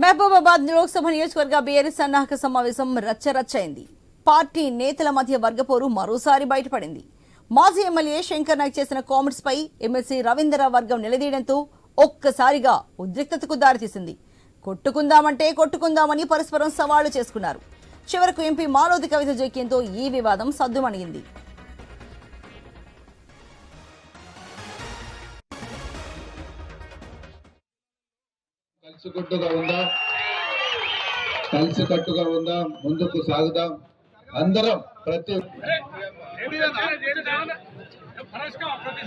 మహబూబాబాద్ లోక్సభ నియోజకవర్గ బీఆర్ఎస్ సన్నాహక సమావేశం రచ్చరచ్చైంది. పార్టీ నేతల మధ్య వర్గపోరు మరోసారి బయటపడింది. మాజీ ఎమ్మెల్యే శంకర్ నాయక్ చేసిన కామెంట్స్ పై ఎమ్మెల్సీ రవీంద్ర వర్గం నిలదీయడంతో ఒక్కసారిగా ఉద్రిక్తతకు దారితీసింది. కొట్టుకుందామంటే కొట్టుకుందామని పరస్పరం సవాళ్ళు చేసుకున్నారు. చివరకు ఎంపీ మాలోది కవిత జోక్యంతో ఈ వివాదం సద్దుమణిగింది. కలిసికట్టుగా ఉందాం. కలిసికట్టుగా ఉందాం. ముందుకు సాగుదాం. అందరం ప్రతి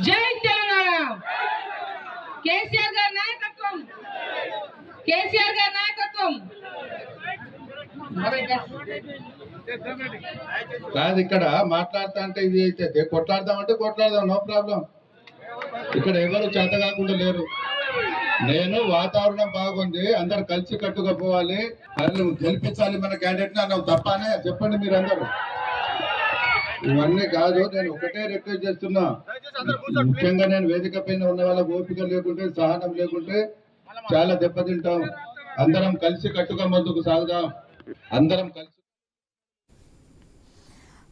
జై తెలంగాణ. కేసీఆర్ గారి నాయకత్వం. కేసీఆర్ గారి నాయకత్వం. కాదు ఇక్కడ మాట్లాడుతా అంటే ఇది అయితే కొట్లాడదాం అంటే కొట్లాడదాం నో ప్రాబ్లం. ఇక్కడ ఎవరు చేత కాకుండా లేరు. నేను వాతావరణం బాగుంది అందరు కలిసి కట్టుగా పోవాలి. గెలిపించాలి మన క్యాండిడేట్ అన్నావు తప్పనే చెప్పండి మీరు అందరూ ఇవన్నీ కాదు నేను ఒకటే రిక్వెస్ట్ చేస్తున్నా. ముఖ్యంగా నేను వేదిక పైన ఉన్న వాళ్ళ ఓపిక లేకుంటే సహనం లేకుంటే చాలా దెబ్బతింటాం. అందరం కలిసి కట్టుగా ముందుకు సాగుదాం. అందరం కలిసి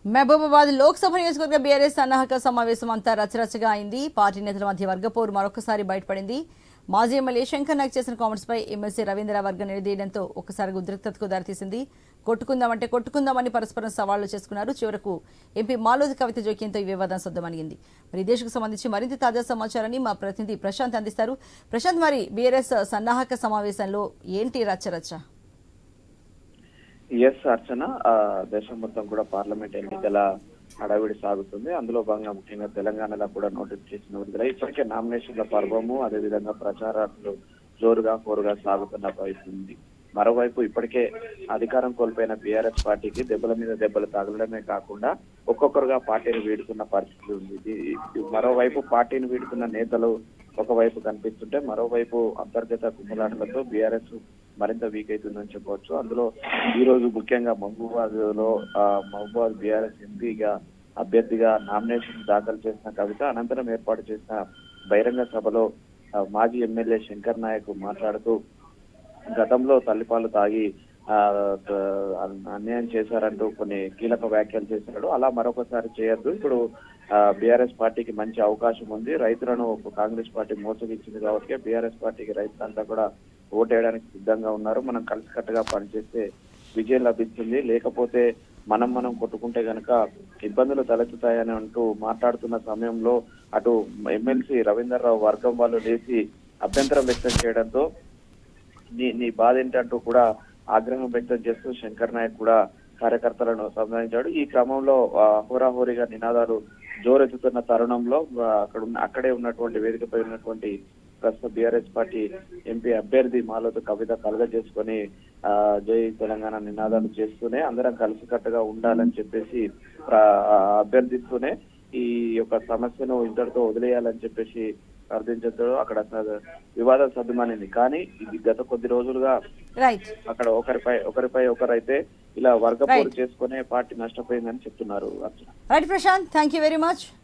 మహబూబాబాద్ లోక్సభ నియోజకవర్గ బీఆర్ఎస్ సన్నాహక సమావేశం అంతా రచరచగా అయింది. పార్టీ నేతల మధ్య వర్గపోరు మరొకసారి బయటపడింది. మాజీ ఎమ్మెల్యే శంకర్ నాయక్ చేసిన కామెంట్స్పై ఎమ్మెల్సీ రవీంద్ర వర్గం నిలదీయడంతో ఒక్కసారి ఉద్రిక్తతకు దారితీసింది. కొట్టుకుందామంటే కొట్టుకుందామని పరస్పరం సవాళ్ళు చేసుకున్నారు. చివరకు ఎంపీ మాలోది కవిత జోక్యంతో ఈ వివాదం సొద్దమనిగింది మరి దేశకు సంబంధించి మరింత తాజా సమాచారాన్ని మా ప్రతినిధి ప్రశాంత్ అందిస్తారు. ప్రశాంత్ మరి బీఆర్ఎస్ సన్నాహక సమావేశంలో ఏంటి రచ్చరచ్చ? ఎస్ అర్చన. దేశం మొత్తం కూడా పార్లమెంట్ ఎన్నికల హడావిడి సాగుతుంది. అందులో భాగంగా ముఖ్యంగా తెలంగాణలో కూడా నోటిఫికేషన్ విడుదల ఇప్పటికే నామినేషన్ల పర్వము అదేవిధంగా ప్రచారాలు జోరుగా పోరుగా సాగుతున్న పరిస్థితి ఉంది. మరోవైపు ఇప్పటికే అధికారం కోల్పోయిన బీఆర్ఎస్ పార్టీకి దెబ్బల మీద దెబ్బలు తగలడమే కాకుండా ఒక్కొక్కరుగా పార్టీని వీడుతున్న పరిస్థితి ఉంది. ఇది- మరోవైపు పార్టీని వీడుతున్న నేతలు ఒకవైపు కనిపిస్తుంటే మరోవైపు అంతర్గత కుమ్మలాటలతో బీఆర్ఎస్ మరింత వీక్ అవుతుందని చెప్పవచ్చు. అందులో ఈ రోజు ముఖ్యంగా మహబూబాద్లో ఆ, మహబూబాద్ బీఆర్ఎస్ ఎంపీగా అభ్యర్థిగా నామినేషన్ దాఖలు చేసిన కవిత అనంతరం ఏర్పాటు చేసిన బహిరంగ సభలో మాజీ ఎమ్మెల్యే శంకర్ నాయక్ మాట్లాడుతూ గతంలో తల్లిపాలు తాగి ఆ, అన్యాయం చేశారంటూ కొన్ని కీలక వ్యాఖ్యలు చేశాడు. అలా మరొకసారి చేయొద్దు. ఇప్పుడు బీఆర్ఎస్ పార్టీకి మంచి అవకాశం ఉంది. రైతులను కాంగ్రెస్ పార్టీ మోసగించింది కాబట్టి బీఆర్ఎస్ పార్టీకి రైతులంతా కూడా ఓటేయడానికి సిద్ధంగా ఉన్నారు. మనం కలిసికట్టుగా పనిచేస్తే విజయం లభిస్తుంది. లేకపోతే మనం మనం కొట్టుకుంటే గనక ఇబ్బందులు తలెత్తుతాయని అంటూ మాట్లాడుతున్న సమయంలో అటు ఎమ్మెల్సీ రవీందర్రావు వర్గం వాళ్ళు లేచి అభ్యంతరం వ్యక్తం చేయడంతో నీ నీ బాధ ఏంటంటూ కూడా ఆగ్రహం వ్యక్తం చేస్తూ శంకర్ నాయక్ కూడా కార్యకర్తలను సంధానించాడు ఈ క్రమంలో ఆ, హోరాహోరీగా నినాదాలు జోరెత్తుతున్న తరుణంలో అక్కడ ఉన్న అక్కడే ఉన్నటువంటి వేదికపై ఉన్నటువంటి ప్రస్తుత బీఆర్ఎస్ పార్టీ ఎంపీ అభ్యర్థి మాలతో కవిత కలగజేసుకొని జై తెలంగాణ నినాదాలు చేస్తూనే అందరం కలిసికట్టుగా ఉండాలని చెప్పేసి అభ్యర్థిస్తూనే ఈ యొక్క సమస్యను ఇంతటితో వదిలేయాలని చెప్పేసి ప్రార్థించడంతో అక్కడ వివాదం సర్దుమనింది కానీ ఇది గత కొద్ది రోజులుగా అక్కడ ఒకరిపై ఒకరిపై ఒకరైతే ఇలా వర్గపోరు. చేసుకునే పార్టీ నష్టపోయిందని చెప్తున్నారు right Prashanth thank you very much